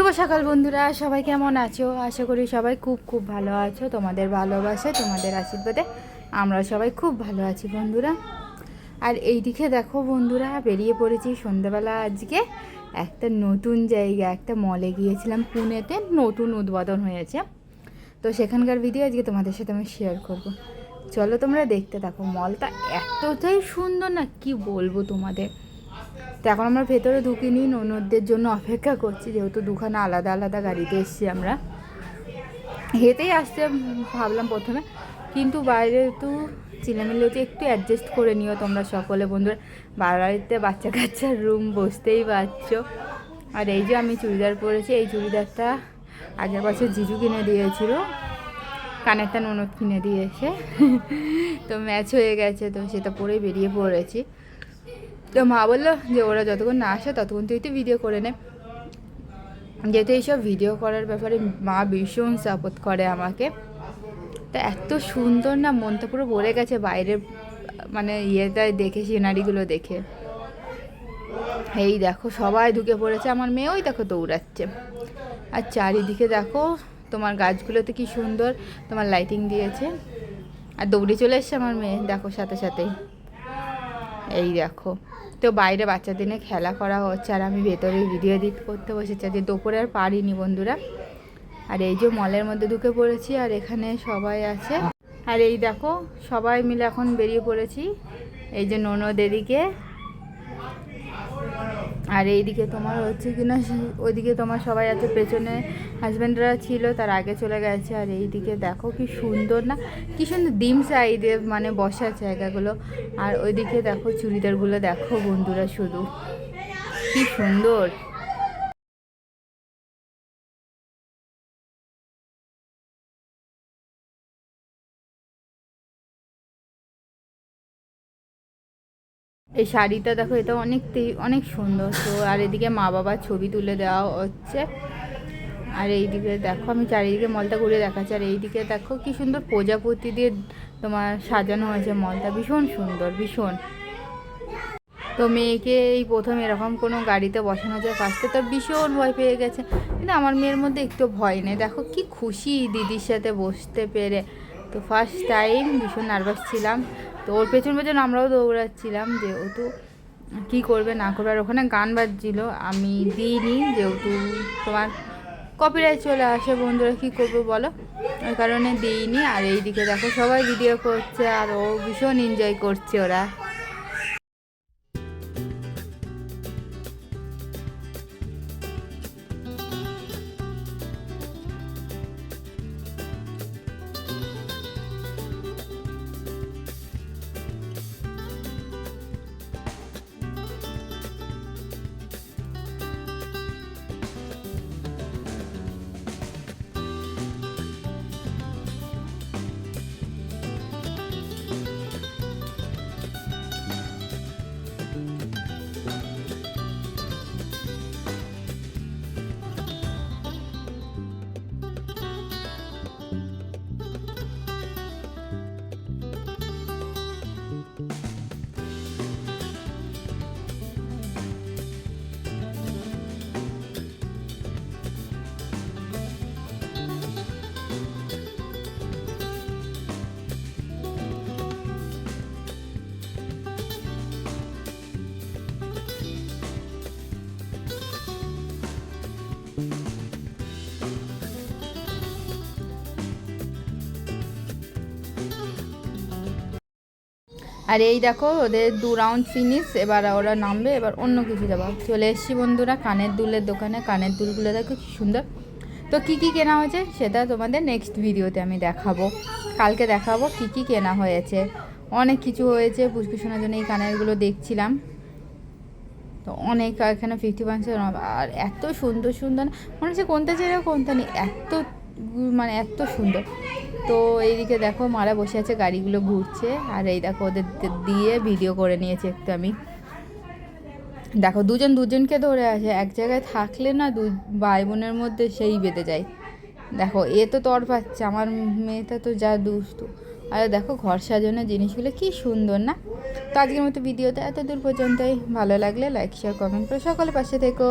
শুভ সকাল বন্ধুরা, সবাই কেমন আছো? আশা করি সবাই খুব খুব ভালো আছো। তোমাদের ভালোবাসে, তোমাদের আশীর্বাদে আমরা সবাই খুব ভালো আছি বন্ধুরা। আর এইদিকে দেখো বন্ধুরা, বেরিয়ে পড়েছি সন্ধ্যাবেলা আজকে একটা নতুন জায়গা, একটা মলে গিয়েছিলাম পুনেতে, নতুন উদ্বোধন হয়েছে। তো সেখানকার ভিডিও আজকে তোমাদের সাথে আমি শেয়ার করব। চলো তোমরা দেখতে থাকো মলটা এতটাই সুন্দর না, কি বলব তোমাদের? তো এখন আমরা ভেতরে ঢুকিনি ননদদের জন্য অপেক্ষা করছি, যেহেতু দুখানা আলাদা আলাদা গাড়িতে এসছি আমরা। হেঁটেই আসতে ভাবলাম প্রথমে, কিন্তু বাইরে একটু চিলেমিলে হচ্ছে, একটু অ্যাডজাস্ট করে নিও তোমরা সকলে বন্ধুরা। বাড়িতে বাচ্চা কাচ্চার রুম বসতেই পারছ। আর এই যে আমি চুড়িদার পরেছি, এই চুড়িদারটা আগের বছর জিজু কিনে দিয়েছিল। কানেরটা ননদ কিনে দিয়েছে। তো ম্যাচ হয়ে গেছে, তো সেটা পরেই বেরিয়ে পড়েছি। তো মা বলল যে ওরা যতক্ষণ না আসে ততক্ষণ তুই তো ভিডিও করে নে। যেহেতু এইসব ভিডিও করার ব্যাপারে মা ভীষণ সাপোর্ট করে আমাকে। তা এত সুন্দর না, মনটা পুরো ভরে গেছে বাইরের মানে ইয়েটা দেখে সিনারিগুলো দেখে। এই দেখো, সবাই ঢুকে পড়েছে, আমার মেয়েও দেখো দৌড়াচ্ছে। আর চারিদিকে দেখো, তোমার গাছগুলোতে কি সুন্দর, তোমার লাইটিং দিয়েছে। আর দৌড়ে চলে এসছে আমার মেয়ে, দেখো সাথে সাথেই এই দেখো। তো বাইরে বাচ্চাদের নিয়ে খেলা করা হচ্ছে আর আমি ভেতরে ভিডিও এডিট করতে বসেছি। আজকে দুপুরে আর পারিনি বন্ধুরা। আর এই যে মলের মধ্যে ঢুকে পড়েছি আর এখানে সবাই আছে। আর এই দেখো, সবাই মিলে এখন বেরিয়ে পড়েছি। এই যে ননদ এদিকে। আর এইদিকে তোমার হচ্ছে কি না ওইদিকে তোমার সবাই আছে, পেছনে হাজব্যান্ডরা ছিল, তার আগে চলে গেছে। আর এইদিকে দেখো কি সুন্দর না, কি সুন্দর ডিম সাইডে মানে বসার জায়গাগুলো। আর ওইদিকে দেখো চুড়িদারগুলো, দেখো বন্ধুরা শুধু। কি সুন্দর। এই শাড়িটা দেখো, এটা অনেক অনেক সুন্দর। তো আর এদিকে মা বাবার ছবি তুলে দেওয়া হচ্ছে। আর এইদিকে দেখো, আমি চারিদিকে মলটা ঘুরে দেখাচ্ছি। আর এইদিকে দেখো, কি সুন্দর প্রজাপতি দিয়ে তোমার সাজানো হয়েছে মলটা। ভীষণ সুন্দর, ভীষণ। তো মেয়েকে এই প্রথম এরকম কোনো গাড়িতে বসানো যায় ফার্স্টে তো ভীষণ ভয় পেয়ে গেছে। কিন্তু আমার মেয়ের মধ্যে একটু ভয় নেই। দেখো, কি খুশি দিদির সাথে বসতে পেরে। তো ফার্স্ট টাইম ভীষণ নার্ভাস ছিলাম। তো ওর পেছন পেছন আমরাও দৌড়াচ্ছিলাম, যেহেতু কি করবে না করবে, আর ওখানে গান বাজছিল, আমি দিইনি যেহেতু তোমার কপিরাইট চলে আসে বন্ধুরা, কী করব বলো? ওই কারণে দিইনি, আর এইদিকে দেখো সবাই ভিডিও করছে, আর ও ভীষণ এনজয় করছে ওরা। আর এই দেখো, ওদের দু রাউন্ড ফিনিশ এবার ওরা নামবে, এবার অন্য কিছু যাব চলে এসেছি বন্ধুরা, কানের দুলের দোকানে। কানের দুলগুলো দেখো কী সুন্দর। তো কী কী কেনা হয়েছে সেটা তোমাদের নেক্সট ভিডিওতে আমি দেখাবো। কালকে দেখাবো কি কি কেনা হয়েছে। অনেক কিছু হয়েছে পুষ্কুশোনার জন্য এই কানেরগুলো দেখছিলাম। তো অনেক, এখানে ফিফটি পার্সেন্ট আর এত সুন্দর সুন্দর, মনে হচ্ছে কোনটা ছেড়ে কোনটা নেই। এত মানে এত সুন্দর। তো এইদিকে দেখো মারা বসে আছে, গাড়িগুলো ঘুরছে। আর এই দেখো ওদের দিয়ে ভিডিও করে নিয়েছে একটু আমি। দেখো দুজন দুজনকে ধরে আছে, এক জায়গায় থাকলে না দু ভাই বোনের মধ্যে সেই বেঁধে যায়। দেখো এ তো তর পাচ্ছে, আমার মেয়েটা তো যা দুষ্টু। আর দেখো ঘর সাজানোর জিনিসগুলো কি সুন্দর না? তো আজকের মতো ভিডিওতে এত দূর পর্যন্তই। ভালো লাগলে লাইক শেয়ার কমেন্ট করে সকলে পাশে থেকো।